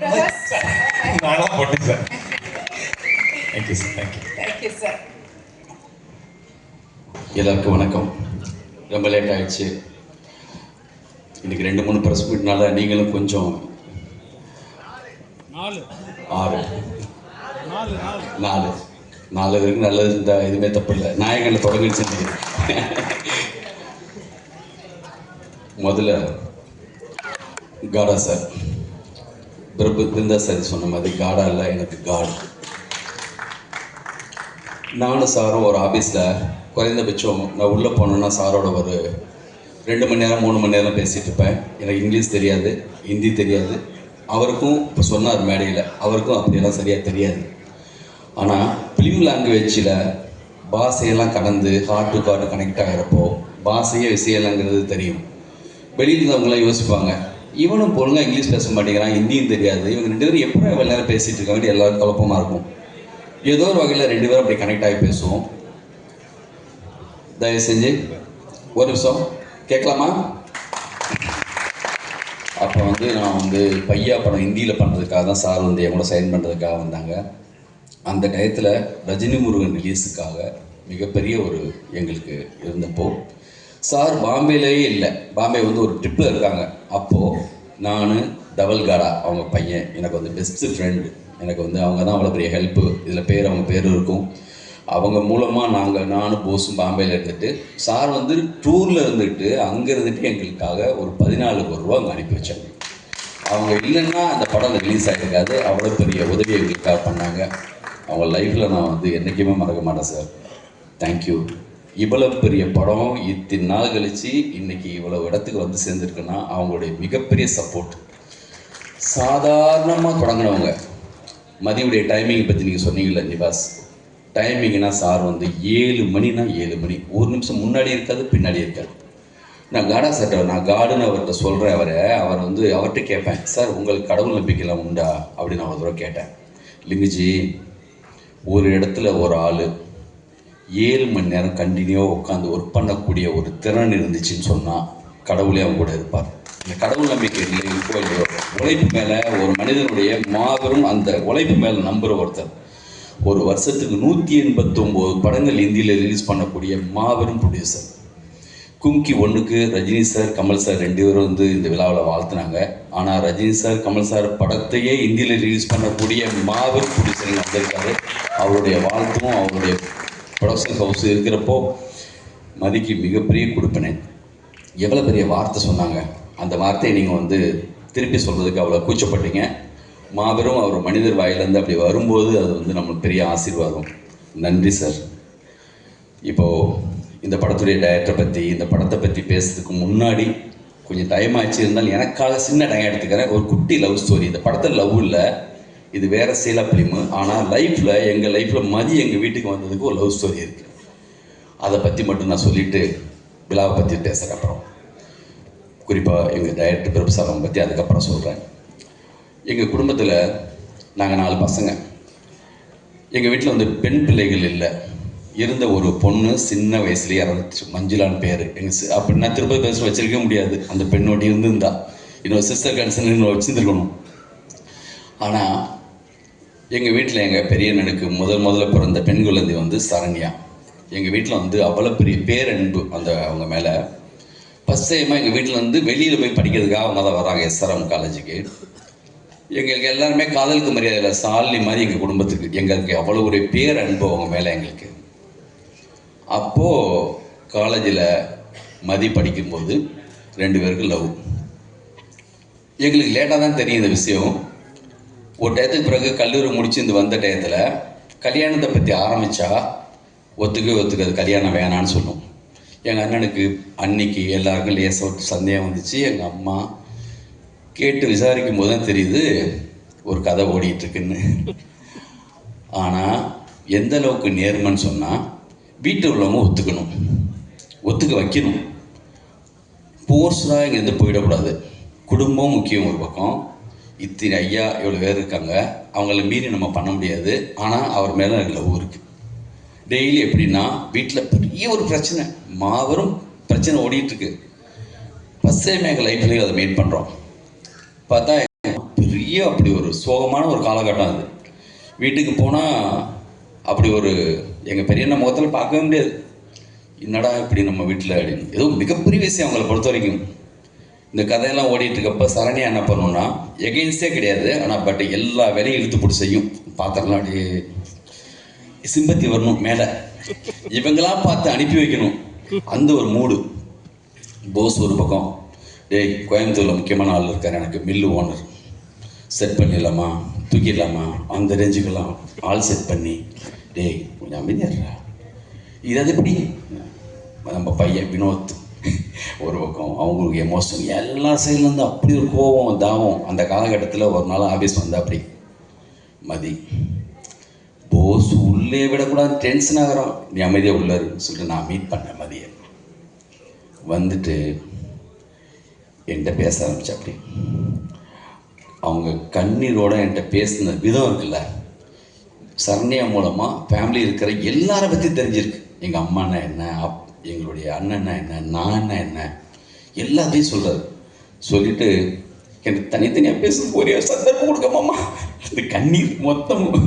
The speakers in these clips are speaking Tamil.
நானா போட்டேன் sir thank you sir thank you thank you sir எல்லாருக்கும் வணக்கம். ரொம்ப லேட் ஆயிடுச்சு. இன்னைக்கு ரெண்டு மூணு ப்ரெஸ் மீட்னால நீங்களும் கொஞ்சம் நாலு. ஆறு. நாலு நாலு. வரைக்கும் நல்லது இருந்தால் எதுவுமே தப்பு இல்லை. நாயகனில் தொடங்கிடுச்சு முதல்ல காடா சார் பிரபு பிருந்தா சார் சொன்ன மாதிரி காடா இல்லை எனக்கு காடு நானும் சாரும் ஒரு ஆஃபீஸில் குறைந்தபட்சம் நான் உள்ளே போனேன்னா சாரோட ஒரு ரெண்டு மணி நேரம் மூணு மணி நேரம் பேசிகிட்டு இருப்பேன். எனக்கு இங்கிலீஷ் தெரியாது ஹிந்தி தெரியாது. அவருக்கும் இப்போ சொன்னார் மேடையில் அவருக்கும் அப்படியெல்லாம் சரியாக தெரியாது. ஆனால் ஃபிலிம் லாங்குவேஜில் பாஷையெல்லாம் கடந்து ஹார்ட் டு ஹார்ட் கனெக்ட் ஆகிறப்போ பாஷையே விஷயம்லாங்கிறது தெரியும். வெளியில் இருந்தவங்களாம் யோசிப்பாங்க இவனும் ஒழுங்கா இங்கிலீஷ் பேச மாட்டேங்கிறான் ஹிந்தியும் தெரியாது. இவங்க ரெண்டு பேரும் எப்படி இவ்வளோ நேரம் பேசிகிட்டு இருக்காங்க எல்லாரும் குழப்பமாக இருக்கும். ஏதோ ஒரு வகையில் ரெண்டு பேரும் அப்படி கனெக்ட் ஆகி பேசுவோம். தயவு செஞ்சு ஒரு நிமிஷம் கேட்கலாமா? அப்போ வந்து நான் வந்து பையா படம் ஹிந்தியில் பண்ணுறதுக்காக தான் சார் வந்து என் கூட சைன் பண்ணுறதுக்காக வந்தாங்க. அந்த டயத்தில் ரஜினி முருகன் ரிலீஸுக்காக மிகப்பெரிய ஒரு எங்களுக்கு இருந்தப்போ சார் பாம்பேலேயே இல்லை. பாம்பே வந்து ஒரு ட்ரிப்பில் இருக்காங்க. அப்போது நான் தவல்காடா அவங்க பையன் எனக்கு வந்து பெஸ்ட்டு ஃப்ரெண்டு எனக்கு வந்து அவங்க தான் அவ்வளோ பெரிய ஹெல்ப்பு இதில் பேர் அவங்க பேர் இருக்கும். அவங்க மூலமாக நாங்கள் நானும் போஸும் பாம்பேயில் இருந்துட்டு சார் வந்து டூரில் இருந்துட்டு அங்கே இருந்துட்டு எங்களுக்காக ஒரு பதினாலு கோடி ரூபா அங்கே அனுப்பி வச்சாங்க. அவங்க இல்லைன்னா அந்த படம் ரிலீஸ் ஆகிருக்காது அவ்வளோ பெரிய உதவி எங்களுக்காக பண்ணாங்க. அவங்க லைஃப்பில் நான் வந்து என்றைக்குமே மறக்க மாட்டேன் சார். தேங்க்யூ இவ்வளோ பெரிய படம் இத்தனை நாள் கழித்து இன்னைக்கு இவ்வளவு இடத்துக்கு வந்து சேர்ந்துருக்குன்னா அவங்களுடைய மிகப்பெரிய சப்போர்ட் சாதாரணமாக தொடங்கினவங்க. மதியுடைய டைமிங் பற்றி நீங்கள் சொன்னீங்கல்ல நிவாஸ். டைமிங்னா சார் வந்து ஏழு மணினா ஏழு மணி. ஒரு நிமிஷம் முன்னாடி இருக்காது பின்னாடி இருக்காது. நான் காடா சார் நான் காடுன்னு அவர்கிட்ட சொல்கிறேன் அவரை. அவர் வந்து அவர்கிட்ட கேட்பேன் சார் உங்களுக்கு கடவுள் நம்பிக்கைலாம் உண்டா? அப்படின்னு நான் ஒரு தடவை கேட்டேன். லிங்குஜி ஒரு இடத்துல ஒரு ஆள். ஏழு மணி நேரம் கண்டினியூவாக உட்காந்து ஒர்க் பண்ணக்கூடிய ஒரு திறன் இருந்துச்சுன்னு சொன்னால் கடவுளே அவங்க கூட இருப்பார். இந்த கடவுள் நம்பிக்கை இல்லை இருக்கோ இல்லையோ உழைப்பு மேலே ஒரு மனிதனுடைய மாபெரும் அந்த உழைப்பு மேலே நம்புகிற ஒருத்தர். ஒரு வருஷத்துக்கு நூற்றி எண்பத்தொம்போது படங்கள் இந்தியில் ரிலீஸ் பண்ணக்கூடிய மாபெரும் ப்ரொடியூசர் கும்கி ஒன்றுக்கு ரஜினி சார் கமல் சார் ரெண்டு பேரும் வந்து இந்த விழாவில் வாழ்த்துனாங்க. ஆனால் ரஜினி சார் கமல் சார் படத்தையே இந்தியில் ரிலீஸ் பண்ணக்கூடிய மாபெரும் ப்ரொடியூசர் வந்திருக்காரு. அவருடைய வாழ்த்தும் அவருடைய ப்ரொடக்ஷன் ஹவுஸ் இருக்கிறப்போ மதிக்கு மிகப்பெரிய கொடுப்பினை. எவ்வளோ பெரிய வார்த்தை சொன்னாங்க. அந்த வார்த்தையை நீங்கள் வந்து திருப்பி சொல்கிறதுக்கு அவ்வளோ கூச்சப்பட்டீங்க. மாபெரும் அவர் மனிதர் வாயிலேருந்து அப்படி வரும்போது அது வந்து நம்மளுக்கு பெரிய ஆசீர்வாதம். நன்றி சார் இப்போது இந்த படத்துடைய டைரக்டரை பற்றி இந்த படத்தை பற்றி பேசுறதுக்கு முன்னாடி கொஞ்சம் டைம் ஆச்சு. இருந்தாலும் எனக்காக சின்ன டைம் எடுத்துக்கிறேன். ஒரு குட்டி லவ் ஸ்டோரி இந்த படத்தில் லவ் இல்லை. இது வேற சீலா ஃபிலிமு ஆனால் லைஃப்பில் எங்கள் லைஃப்பில் மதி எங்கள் வீட்டுக்கு வந்ததுக்கு ஒரு லவ் ஸ்டோரி இருக்குது அதை பற்றி மட்டும் நான் சொல்லிட்டு விழாவை பற்றி பேசுகிறேன் அப்புறம். குறிப்பாக எங்கள் டைரக்டர் பிரபுசாரம் பற்றி அதுக்கப்புறம் சொல்கிறேன் எங்கள் குடும்பத்தில் நாங்கள் நாலு பசங்க. எங்கள் வீட்டில் வந்து பெண் பிள்ளைகள் இல்லை. இருந்த ஒரு பொண்ணு சின்ன வயசுலேயே இறந்துச்சு மஞ்சுளான்னு பேர். எங்கள் அப்படி நான் திருப்பதி பேச வச்சிருக்க முடியாது. அந்த பெண்ணோட்டி இருந்திருந்தா. இன்னொரு சிஸ்டர் கன்சர்ன் இன்னொரு வச்சுருந்துருக்கணும். ஆனால் எங்கள் வீட்டில் எங்கள் பெரியண்ணனுக்கு முதல் முதல்ல பிறந்த பெண் குழந்தை வந்து சரண்யா. எங்கள் வீட்டில் வந்து அவ்வளோ பெரிய பேரன்பு அந்த அவங்க மேலே. ஃபஸ்ட் டைமாக எங்கள் வீட்டில் வந்து வெளியில் போய் படிக்கிறதுக்காக அவங்க தான் வராங்க எஸ்ஆர்எம் காலேஜுக்கு எங்களுக்கு எல்லாருமே காதலுக்கு மரியாதை சாலினி மாதிரி எங்கள் குடும்பத்துக்கு எங்களுக்கு அவ்வளோ ஒரு அன்பு அவங்க மேலே எங்களுக்கு. அப்போது காலேஜில் மதி படிக்கும்போது ரெண்டு பேருக்கு லவ் எங்களுக்கு லேட்டாக தான் தெரியும் இந்த விஷயம். ஒரு டயத்துக்கு பிறகு கல்லூரி முடிச்சு இந்த வந்த டயத்தில் கல்யாணத்தை பற்றி ஆரம்பித்தா ஒத்துக்கவே ஒத்துக்காது. கல்யாணம் வேணான்னு சொல்லும். எங்கள் அண்ணனுக்கு அன்னைக்கு எல்லாருக்கும் லேசாக ஒரு சந்தேகம் வந்துச்சு. எங்கள் அம்மா கேட்டு விசாரிக்கும் போது தான் தெரியுது ஒரு கதை ஓடிட்டுருக்குன்னு ஆனால் எந்த அளவுக்கு நேர்மைன்னு சொன்னால் வீட்டில் உள்ளவங்க ஒத்துக்கணும். ஒத்துக்க வைக்கணும். போர்ஸ்டாக இங்கேருந்து போயிடக்கூடாது. குடும்பம் முக்கியம் ஒரு பக்கம். இத்தனை ஐயா இவ்வளோ பேர் இருக்காங்க. அவங்கள மீறி நம்ம பண்ண முடியாது. ஆனால் அவர் மேலே எனக்கு லவ் இருக்குது டெய்லி எப்படின்னா வீட்டில் பெரிய ஒரு பிரச்சனை. மாபெரும் பிரச்சனை ஓடிட்டுருக்கு. ஃபஸ்ட் எங்கள் லைஃப்லேயும் அதை மீட் பண்ணுறோம் பார்த்தா பெரிய அப்படி ஒரு சோகமான ஒரு காலகட்டம் அது. வீட்டுக்கு போனால் அப்படி ஒரு எங்கள் பெரியண்ண முகத்தில் பார்க்கவே முடியாது. என்னடா இப்படி நம்ம வீட்டில் அப்படின்னு. ஏதோ மிகப்பெரிய விஷயம் அவங்கள பொறுத்த வரைக்கும். இந்த கதையெல்லாம் ஓடிட்டு இருக்கப்ப சரண்யா என்ன பண்ணுன்னா எகெயின்ஸ்டே கிடையாது. ஆனால் பட் எல்லா வேலையும் இழுத்து போட்டு செய்யும். பாத்திரம்லாம் அப்படியே சிம்பத்தி வரணும் மேலே. இவங்களாம் பார்த்து அனுப்பி வைக்கணும். அந்த ஒரு மூடு. போஸ் ஒரு பக்கம். டேய் கோயம்புத்தூரில் முக்கியமான ஆள் இருக்கார் எனக்கு. Mill owner. செட் பண்ணிடலாமா? தூக்கிடலாமா? அந்த ரேஞ்சுக்கெல்லாம் ஆள் செட் பண்ணி. டேய் கொஞ்சம் அமைதியாடுறா இது அது எப்படி? நம்ம பையன் வினோத். ஒரு பக்கம். அவங்களுக்கு எமோஷன் எல்லா சைட்லேருந்து அப்படி ஒரு கோபம் தாவம் அந்த காலகட்டத்தில் ஒரு நாள் ஆஃபீஸ் வந்தால் அப்படி. மதி போஸ் உள்ளே விடக்கூடாது டென்ஷன் ஆகிறோம் நீ அமைதியாக உள்ளாரு சொல்லிட்டு நான் மீட் பண்ணேன் மதியை. வந்துட்டு என்கிட்ட பேச ஆரம்பிச்சு அப்படி. அவங்க கண்ணீரோட என்கிட்ட பேசின விதம் இருக்குல்ல? சரண்யா மூலமாக ஃபேமிலி இருக்கிற எல்லாரை பற்றி தெரிஞ்சிருக்கு. எங்கள் அம்மானா என்ன அப்பா எங்களுடைய அண்ணன்னா என்ன நான் என்ன எல்லாத்தையும் சொல்கிறாரு சொல்லிட்டு எனக்கு தனித்தனியாக பேசுறது ஒரே சந்தர்ப்பம் கொடுக்கமாம்மா அந்த கண்ணீர் மொத்தமும்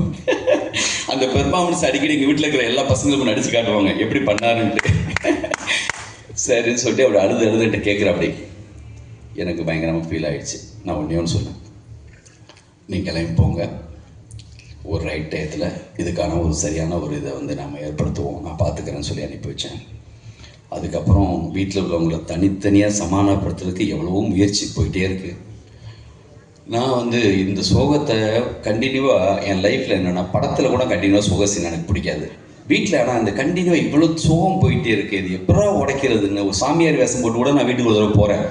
அந்த பெர்ஃபார்மன்ஸ் அடிக்கடி எங்கள் வீட்டில் இருக்கிற எல்லா பசங்களுக்கும் நடிச்சு காட்டுவாங்க. எப்படி பண்ணாருன்ட்டு. சரின்னு சொல்லிட்டு அப்படி அழுது அழுதுகிட்ட கேட்குற அப்படி எனக்கு பயங்கரமாக ஃபீல் ஆகிடுச்சு நான் ஒன்றே ஒன்று சொன்னேன் நீங்கள் கிளம்பி போங்க. ஒரு ரைட் டயத்தில் இதுக்கான ஒரு சரியான ஒரு இதை வந்து நாம் ஏற்படுத்துவோம். நான் பார்த்துக்கிறேன்னு சொல்லி அனுப்பி வச்சேன். அதுக்கப்புறம் வீட்டில் உள்ளவங்களை தனித்தனியாக சமாதானப்படுத்துறதுக்கு எவ்வளவோ முயற்சி போயிட்டே இருக்குது நான் வந்து இந்த சோகத்தை கண்டினியூவாக என் லைஃப்பில் என்னென்னா படத்தில் கூட கண்டினியூவாக சோக சீன் எனக்கு பிடிக்காது. வீட்டில் ஆனால் அந்த கண்டினியூவாக இவ்வளோ சோகம் போயிட்டே இருக்குது இது எப்படா உடைக்கிறதுன்னு ஒரு சாமியார் வேஷம் போட்டு கூட நான் வீட்டுக்கு ஒரு தடவை போகிறேன்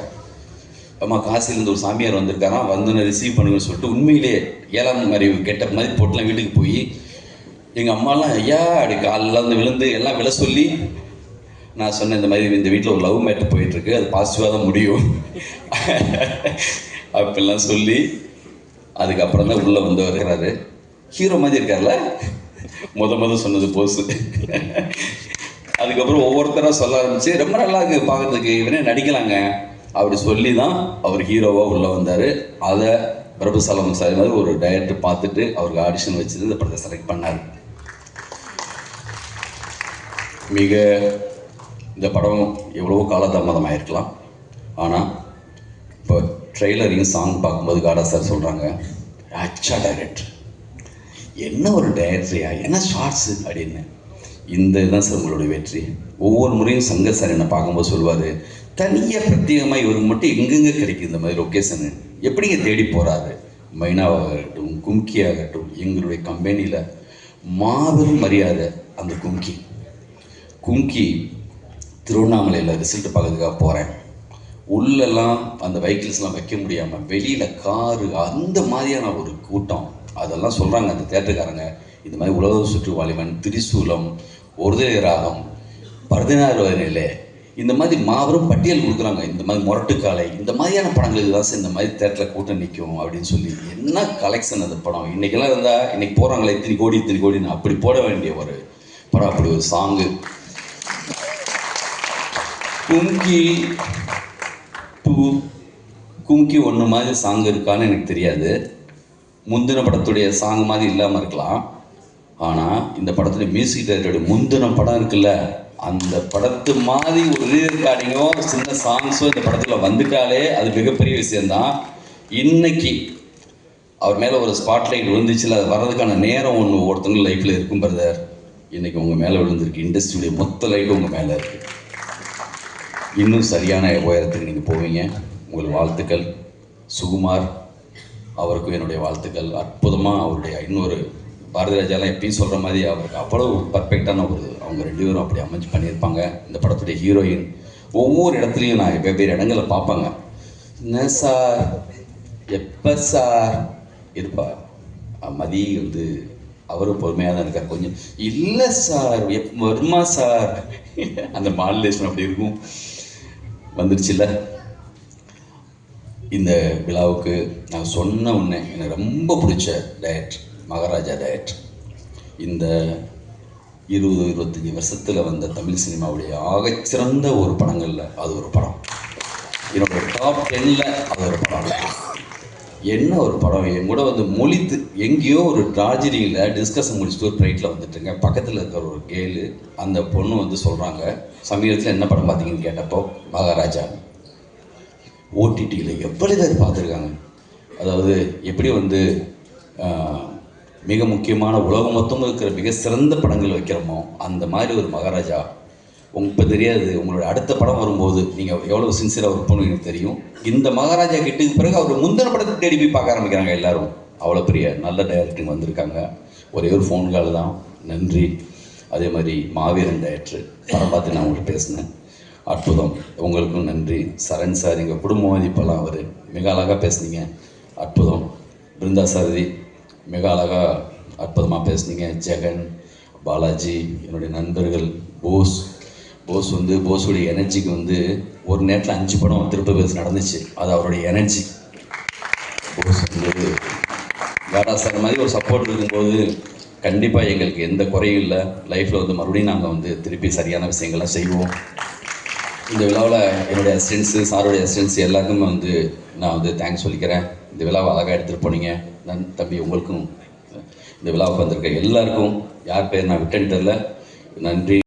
அம்மா காசிலேருந்து ஒரு சாமியார் வந்திருக்காராம் வந்து ரிசீவ் பண்ணுங்கன்னு சொல்லிட்டு உண்மையிலே ஏழாம் மாதிரி கெட்ட மாதிரி போட்டுலாம் வீட்டுக்கு போய் எங்கள் அம்மாலாம் ஐயா அப்படி காலில் வந்து விழுந்து எல்லாம் விழ சொல்லி நான் சொன்னேன் இந்த மாதிரி இந்த வீட்டில் ஒரு லவ் மேட்டர் போயிட்டுருக்கு. அது பாசிட்டிவாக தான் முடியும். அப்படிலாம் சொல்லி அதுக்கப்புறம் தான் உள்ளே வந்து இருக்கிறாரு. ஹீரோ மாதிரி இருக்கார்ல? முத முத சொன்னது போஸு அதுக்கப்புறம் ஒவ்வொருத்தராக சொல்ல ஆரம்பிச்சு ரொம்ப நல்லா இருக்கு பார்க்கறதுக்கு. இவனே நடிக்கலாங்க. அப்படி சொல்லி தான் அவர் ஹீரோவாக உள்ளே வந்தார். அதை பிரபுசலம் சார் மாதிரி ஒரு டைரக்டர் பார்த்துட்டு அவருக்கு ஆடிஷன் வச்சு இந்த படத்தை செலக்ட் பண்ணார். மிக இந்த படம் எவ்வளவோ காலதாமதம் ஆயிருக்கலாம் ஆனால் இப்போ ட்ரெய்லரையும் சாங் பார்க்கும்போது காடா சார் சொல்கிறாங்க அச்சா டைரக்டர் என்ன ஒரு டைரக்டரியா என்ன ஷார்ட்ஸு அப்படின்னு. இந்த இதுதான் சார் உங்களுடைய வெற்றி. ஒவ்வொரு முறையும் சங்கர் சார் என்னை பார்க்கும்போது சொல்லுவார் தனியாக பிரத்யேகமாக இவருக்கு மட்டும் எங்கெங்கே கிடைக்கும் இந்த மாதிரி லொக்கேஷனு எப்படிங்க தேடி போகிறாரு மைனாவாகட்டும் கும்கி ஆகட்டும் எங்களுடைய கம்பெனியில் மாபெரும் மரியாதை அந்த கும்கி. கும்கி திருவண்ணாமலையில் ரிசல்ட் பார்க்கறதுக்காக போகிறேன் உள்ளெல்லாம் அந்த வெஹிக்கிள்ஸ்லாம் வைக்க முடியாமல் வெளியில் காரு அந்த மாதிரியான ஒரு கூட்டம். அதெல்லாம் சொல்கிறாங்க அந்த தேட்டருக்காரங்க இந்த மாதிரி உலக சுற்றுவாளிவன் திரிசூலம் ஒருதலை ராகம் பரதினாறு இந்த மாதிரி மாபெரும் பட்டியல் கொடுக்குறாங்க. இந்த மாதிரி முரட்டுக்காலை இந்த மாதிரியான படங்களுக்கு தான் சார் இந்த மாதிரி தேட்டரில் கூட்டம் நிற்கும் அப்படின்னு சொல்லி என்ன கலெக்ஷன் அந்த படம்? இன்றைக்கெல்லாம் இருந்தால் இன்றைக்கி போகிறாங்களே இத்தனை கோடி இத்தனை கோடின்னு அப்படி போட வேண்டிய ஒரு படம் அப்படி ஒரு சாங்கு கும்கி டூ கும்கி ஒன்று மாதிரி சாங் இருக்கான்னு எனக்கு தெரியாது. முந்தின படத்துடைய சாங் மாதிரி இல்லாமல் இருக்கலாம். ஆனால் இந்த படத்துடைய மியூசிக் டைரக்டருடைய முந்தின படம் இருக்குல்ல அந்த படத்து மாதிரி ஒரு ரெக்கார்டிங்கோ சின்ன சாங்ஸோ இந்த படத்தில் வந்துட்டாலே அது மிகப்பெரிய விஷயந்தான் இன்னைக்கு அவர் மேலே ஒரு ஸ்பாட்லைட் விழுந்துச்சுல அது வர்றதுக்கான நேரம் ஒன்று ஒருத்தவங்க லைஃப்பில் இருக்கும் பிரதர் இன்னைக்கு உங்கள் மேலே விழுந்திருக்கு இண்டஸ்ட்ரியுடைய மொத்த லைட்டும் உங்கள் மேலே இருக்குது இன்னும் சரியான உயரத்துக்கு நீங்கள் போவீங்க. உங்கள் வாழ்த்துக்கள். சுகுமார் அவருக்கும் என்னுடைய வாழ்த்துக்கள். அற்புதமாக அவருடைய இன்னொரு பாரதி ராஜாலாம் எப்பயும் சொல்கிற மாதிரி அவருக்கு அவ்வளவு பர்ஃபெக்டான ஒரு அவங்க ரெண்டு பேரும் அப்படி அமைஞ்சு பண்ணியிருப்பாங்க. இந்த படத்துடைய ஹீரோயின் ஒவ்வொரு இடத்துலையும் நான் வெவ்வேறு இடங்களில் பார்ப்பாங்க. என்ன சார்? எப்போ சார்? இருப்பா. மதி வந்து அவரும் பொறுமையாக தான் இருக்கார். கொஞ்சம் இல்லை சார். எப் வருமா சார்? அந்த மாடுலேஷன் அப்படி இருக்கும். வந்துருச்சுல்ல இந்த விழாவுக்கு நான் சொன்ன உடனே எனக்கு ரொம்ப பிடிச்ச டயட் மகாராஜா டயட் இந்த இருபது இருபத்தஞ்சி வருஷத்தில் வந்த தமிழ் சினிமாவுடைய ஆகச்சிறந்த ஒரு படங்களில் அது ஒரு படம். என்னோட டாப் டென்னில் அது ஒரு படம். என்ன ஒரு படம்? என் கூட வந்து மொழித்து எங்கேயோ ஒரு டார்ஜிலிங்கில் டிஸ்கஷன் முடிச்சுட்டு ஒரு ஃப்ளைட்டில் வந்துட்டுங்க. பக்கத்தில் இருக்கிற ஒரு கேளு அந்த பொண்ணு வந்து சொல்கிறாங்க சமீபத்தில் என்ன படம் பார்த்தீங்கன்னு கேட்டப்போ மகாராஜா ஓடிடியில் எவ்வளோ பேர் பார்த்துருக்காங்க? அதாவது எப்படி வந்து மிக முக்கியமான உலகம் மொத்தமும் இருக்கிற மிக சிறந்த படங்கள் வைக்கிறோமோ அந்த மாதிரி ஒரு மகாராஜா உங்களுக்கு இப்போ தெரியாது. உங்களோட அடுத்த படம் வரும்போது நீங்கள் எவ்வளோ சின்சியராக ஒர்க் பண்ணுவீங்க எனக்கு தெரியும். இந்த மகாராஜா கிட்டுக்கு பிறகு அவர் முந்தின படத்தை தேடி போய் பார்க்க ஆரம்பிக்கிறாங்க எல்லாரும். அவ்வளோ பெரிய நல்ல டைரக்டருங்க வந்திருக்காங்க. ஒரே ஒரு ஃபோன் கால் தான். நன்றி. அதே மாதிரி மாவீரன் டைரக்டர் படம் பார்த்து நான் உங்கள்கிட்ட பேசினேன். அற்புதம். உங்களுக்கும் நன்றி. சரண் சார் எங்கள் குடும்ப மதிப்பெல்லாம் அவர் மிக அழகாக பேசுனீங்க. அற்புதம். பிருந்தா சாரதி மிக அழகாக அற்புதமாக பேசுனீங்க. ஜெகன் பாலாஜி என்னுடைய நண்பர்கள் போஸ் போஸ் வந்து போஸுடைய எனர்ஜிக்கு வந்து ஒரு நேரத்தில் அஞ்சு படம் திருப்ப பேச நடந்துச்சு. அது அவருடைய எனர்ஜி. போஸ் வந்து காடா சார் மாதிரி ஒரு சப்போர்ட் இருக்கும்போது கண்டிப்பாக எங்களுக்கு எந்த குறையும் இல்லை. லைஃப்பில் வந்து மறுபடியும் நாங்கள் வந்து திருப்பி சரியான விஷயங்கள்லாம் செய்வோம். இந்த விழாவில் என்னுடைய அசிஸ்டன்ஸு சாருடைய அசிஸ்டன்ஸ் எல்லாருக்குமே வந்து நான் வந்து தேங்க்ஸ் சொல்லிக்கிறேன். இந்த விழாவை அழகாக எடுத்துகிட்டு போனீங்க. நன் தம்பி உங்களுக்கும் இந்த விழாவுக்கு வந்திருக்க எல்லாருக்கும். யார் பேர் நான் விட்டேன்னு தெரில நன்றி.